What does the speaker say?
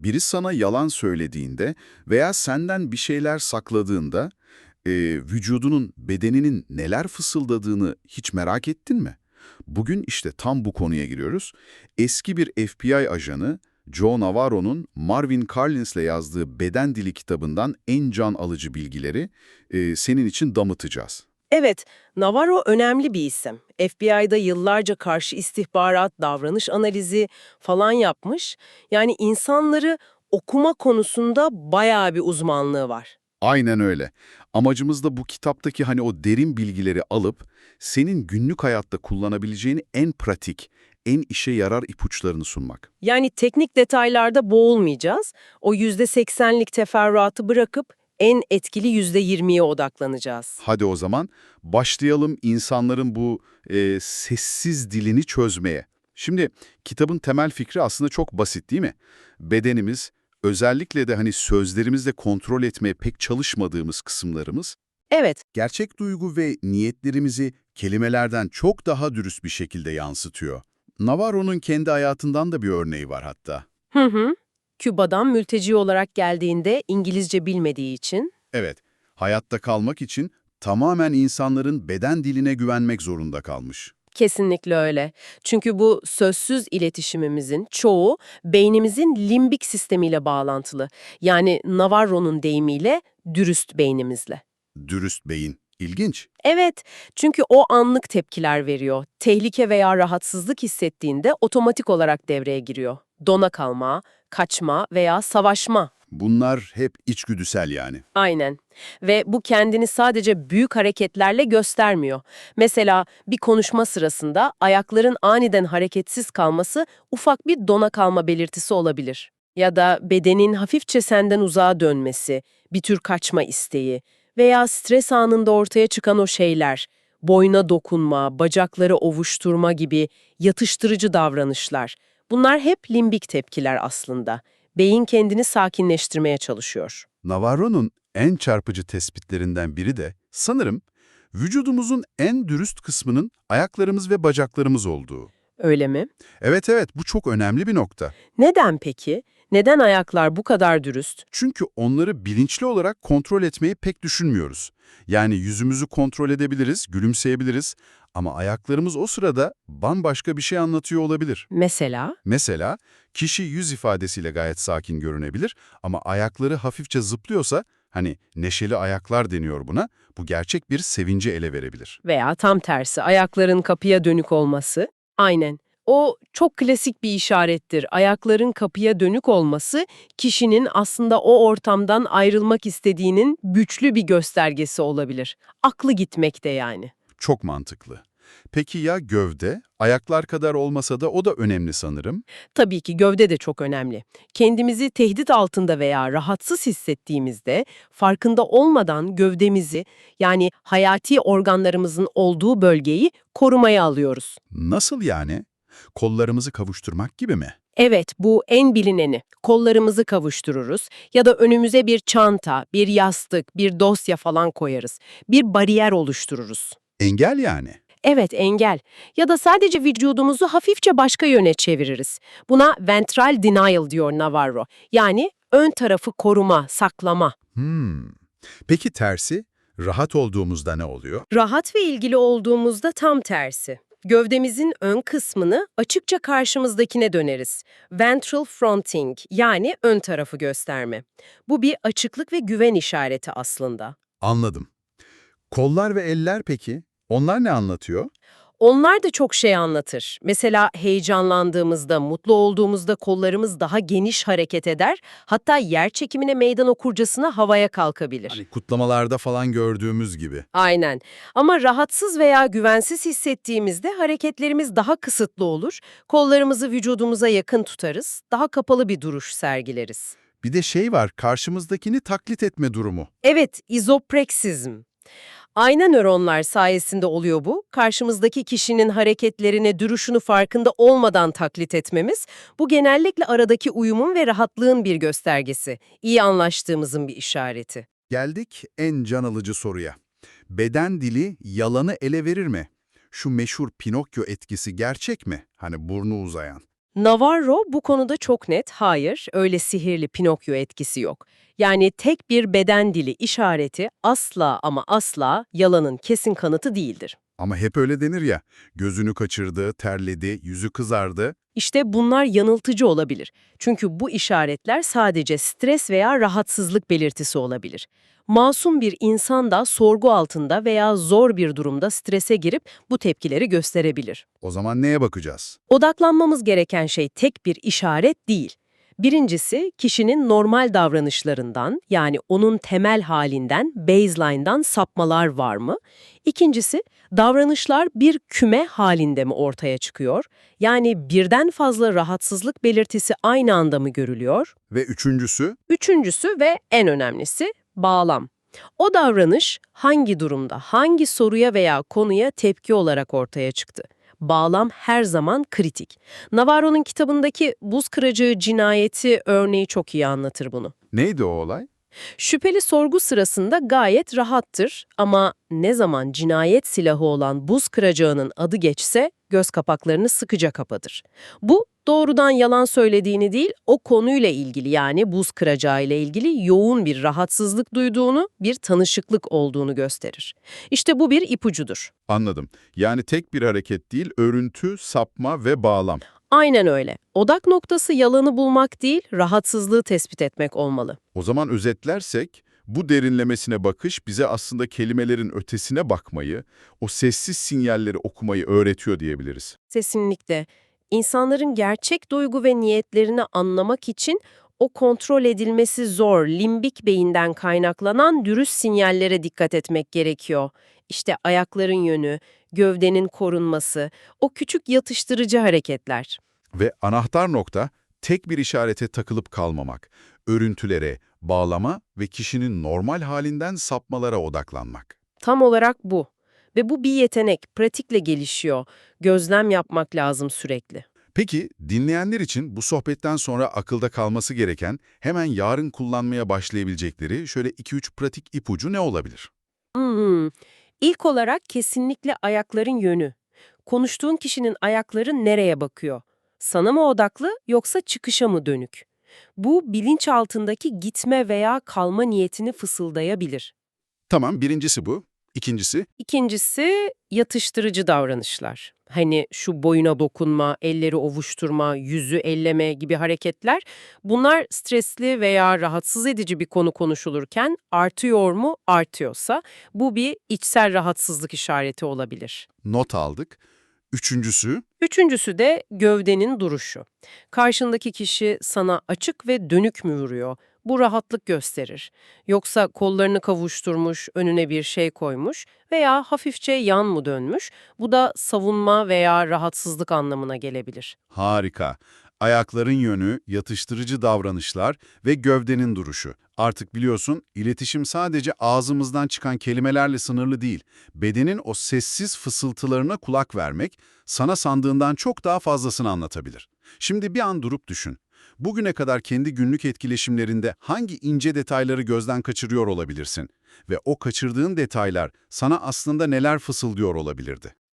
Biri sana yalan söylediğinde veya senden bir şeyler sakladığında e, vücudunun, bedeninin neler fısıldadığını hiç merak ettin mi? Bugün işte tam bu konuya giriyoruz. Eski bir FBI ajanı Joe Navarro'nun Marvin Carlins'le yazdığı Beden Dili kitabından en can alıcı bilgileri e, senin için damıtacağız. Evet, Navarro önemli bir isim. FBI'da yıllarca karşı istihbarat, davranış analizi falan yapmış. Yani insanları okuma konusunda bayağı bir uzmanlığı var. Aynen öyle. Amacımız da bu kitaptaki hani o derin bilgileri alıp senin günlük hayatta kullanabileceğini en pratik, en işe yarar ipuçlarını sunmak. Yani teknik detaylarda boğulmayacağız. O %80'lik teferruatı bırakıp en etkili %20'ye odaklanacağız. Hadi o zaman başlayalım insanların bu e, sessiz dilini çözmeye. Şimdi kitabın temel fikri aslında çok basit değil mi? Bedenimiz, özellikle de hani sözlerimizle kontrol etmeye pek çalışmadığımız kısımlarımız, Evet, gerçek duygu ve niyetlerimizi kelimelerden çok daha dürüst bir şekilde yansıtıyor. Navarro'nun kendi hayatından da bir örneği var hatta. hı hı. Küba'dan mülteci olarak geldiğinde İngilizce bilmediği için Evet, hayatta kalmak için tamamen insanların beden diline güvenmek zorunda kalmış. Kesinlikle öyle. Çünkü bu sözsüz iletişimimizin çoğu beynimizin limbik sistemiyle bağlantılı. Yani Navarro'nun deyimiyle dürüst beynimizle. Dürüst beyin. İlginç. Evet, çünkü o anlık tepkiler veriyor. Tehlike veya rahatsızlık hissettiğinde otomatik olarak devreye giriyor. Dona kalma, kaçma veya savaşma. Bunlar hep içgüdüsel yani. Aynen. Ve bu kendini sadece büyük hareketlerle göstermiyor. Mesela bir konuşma sırasında ayakların aniden hareketsiz kalması ufak bir dona kalma belirtisi olabilir. Ya da bedenin hafifçe senden uzağa dönmesi, bir tür kaçma isteği veya stres anında ortaya çıkan o şeyler, boyna dokunma, bacakları ovuşturma gibi yatıştırıcı davranışlar. Bunlar hep limbik tepkiler aslında. Beyin kendini sakinleştirmeye çalışıyor. Navarro'nun en çarpıcı tespitlerinden biri de sanırım vücudumuzun en dürüst kısmının ayaklarımız ve bacaklarımız olduğu. Öyle mi? Evet evet bu çok önemli bir nokta. Neden peki? Neden ayaklar bu kadar dürüst? Çünkü onları bilinçli olarak kontrol etmeyi pek düşünmüyoruz. Yani yüzümüzü kontrol edebiliriz, gülümseyebiliriz ama ayaklarımız o sırada bambaşka bir şey anlatıyor olabilir. Mesela? Mesela kişi yüz ifadesiyle gayet sakin görünebilir ama ayakları hafifçe zıplıyorsa, hani neşeli ayaklar deniyor buna, bu gerçek bir sevinci ele verebilir. Veya tam tersi ayakların kapıya dönük olması? Aynen. O çok klasik bir işarettir. Ayakların kapıya dönük olması kişinin aslında o ortamdan ayrılmak istediğinin güçlü bir göstergesi olabilir. Aklı gitmekte yani. Çok mantıklı. Peki ya gövde? Ayaklar kadar olmasa da o da önemli sanırım. Tabii ki gövde de çok önemli. Kendimizi tehdit altında veya rahatsız hissettiğimizde farkında olmadan gövdemizi yani hayati organlarımızın olduğu bölgeyi korumaya alıyoruz. Nasıl yani? Kollarımızı kavuşturmak gibi mi? Evet, bu en bilineni. Kollarımızı kavuştururuz ya da önümüze bir çanta, bir yastık, bir dosya falan koyarız. Bir bariyer oluştururuz. Engel yani. Evet, engel. Ya da sadece vücudumuzu hafifçe başka yöne çeviririz. Buna ventral denial diyor Navarro. Yani ön tarafı koruma, saklama. Hmm. Peki tersi? Rahat olduğumuzda ne oluyor? Rahat ve ilgili olduğumuzda tam tersi. Gövdemizin ön kısmını açıkça karşımızdakine döneriz. Ventral fronting yani ön tarafı gösterme. Bu bir açıklık ve güven işareti aslında. Anladım. Kollar ve eller peki? Onlar ne anlatıyor? Onlar da çok şey anlatır. Mesela heyecanlandığımızda, mutlu olduğumuzda kollarımız daha geniş hareket eder, hatta yer çekimine meydan okurcasına havaya kalkabilir. Hani kutlamalarda falan gördüğümüz gibi. Aynen. Ama rahatsız veya güvensiz hissettiğimizde hareketlerimiz daha kısıtlı olur. Kollarımızı vücudumuza yakın tutarız. Daha kapalı bir duruş sergileriz. Bir de şey var, karşımızdakini taklit etme durumu. Evet, izopreksizm. Ayna nöronlar sayesinde oluyor bu. Karşımızdaki kişinin hareketlerine, duruşunu farkında olmadan taklit etmemiz, bu genellikle aradaki uyumun ve rahatlığın bir göstergesi. İyi anlaştığımızın bir işareti. Geldik en can alıcı soruya. Beden dili yalanı ele verir mi? Şu meşhur Pinokyo etkisi gerçek mi? Hani burnu uzayan. Navarro bu konuda çok net, hayır, öyle sihirli Pinokyo etkisi yok. Yani tek bir beden dili işareti asla ama asla yalanın kesin kanıtı değildir. Ama hep öyle denir ya, gözünü kaçırdı, terledi, yüzü kızardı. İşte bunlar yanıltıcı olabilir. Çünkü bu işaretler sadece stres veya rahatsızlık belirtisi olabilir. Masum bir insan da sorgu altında veya zor bir durumda strese girip bu tepkileri gösterebilir. O zaman neye bakacağız? Odaklanmamız gereken şey tek bir işaret değil. Birincisi, kişinin normal davranışlarından yani onun temel halinden, baseline'dan sapmalar var mı? İkincisi, davranışlar bir küme halinde mi ortaya çıkıyor? Yani birden fazla rahatsızlık belirtisi aynı anda mı görülüyor? Ve üçüncüsü, Üçüncüsü ve en önemlisi bağlam. O davranış hangi durumda, hangi soruya veya konuya tepki olarak ortaya çıktı? Bağlam her zaman kritik. Navarro'nun kitabındaki buz kıracağı cinayeti örneği çok iyi anlatır bunu. neydi o olay? Şüpheli sorgu sırasında gayet rahattır ama ne zaman cinayet silahı olan buz kıracağının adı geçse göz kapaklarını sıkıca kapatır. Bu doğrudan yalan söylediğini değil, o konuyla ilgili yani buz kıracağı ile ilgili yoğun bir rahatsızlık duyduğunu, bir tanışıklık olduğunu gösterir. İşte bu bir ipucudur. Anladım. Yani tek bir hareket değil, örüntü, sapma ve bağlam. Aynen öyle. Odak noktası yalanı bulmak değil, rahatsızlığı tespit etmek olmalı. O zaman özetlersek, bu derinlemesine bakış bize aslında kelimelerin ötesine bakmayı, o sessiz sinyalleri okumayı öğretiyor diyebiliriz. Kesinlikle. İnsanların gerçek duygu ve niyetlerini anlamak için o kontrol edilmesi zor, limbik beyinden kaynaklanan dürüst sinyallere dikkat etmek gerekiyor. İşte ayakların yönü, gövdenin korunması, o küçük yatıştırıcı hareketler. Ve anahtar nokta, tek bir işarete takılıp kalmamak, örüntülere, bağlama ve kişinin normal halinden sapmalara odaklanmak. Tam olarak bu. Ve bu bir yetenek, pratikle gelişiyor. Gözlem yapmak lazım sürekli. Peki, dinleyenler için bu sohbetten sonra akılda kalması gereken, hemen yarın kullanmaya başlayabilecekleri şöyle 2-3 pratik ipucu ne olabilir? Hmm. İlk olarak kesinlikle ayakların yönü. Konuştuğun kişinin ayakları nereye bakıyor? Sana mı odaklı yoksa çıkışa mı dönük? Bu bilinçaltındaki gitme veya kalma niyetini fısıldayabilir. Tamam, birincisi bu. İkincisi, İkincisi yatıştırıcı davranışlar. Hani şu boyuna dokunma, elleri ovuşturma, yüzü elleme gibi hareketler. Bunlar stresli veya rahatsız edici bir konu konuşulurken artıyor mu? Artıyorsa bu bir içsel rahatsızlık işareti olabilir. not aldık. Üçüncüsü, Üçüncüsü de gövdenin duruşu. Karşındaki kişi sana açık ve dönük mü vuruyor? Bu rahatlık gösterir. Yoksa kollarını kavuşturmuş, önüne bir şey koymuş veya hafifçe yan mı dönmüş? Bu da savunma veya rahatsızlık anlamına gelebilir. harika. Ayakların yönü, yatıştırıcı davranışlar ve gövdenin duruşu. Artık biliyorsun, iletişim sadece ağzımızdan çıkan kelimelerle sınırlı değil. Bedenin o sessiz fısıltılarına kulak vermek, sana sandığından çok daha fazlasını anlatabilir. Şimdi bir an durup düşün. Bugüne kadar kendi günlük etkileşimlerinde hangi ince detayları gözden kaçırıyor olabilirsin? Ve o kaçırdığın detaylar sana aslında neler fısıldıyor olabilirdi?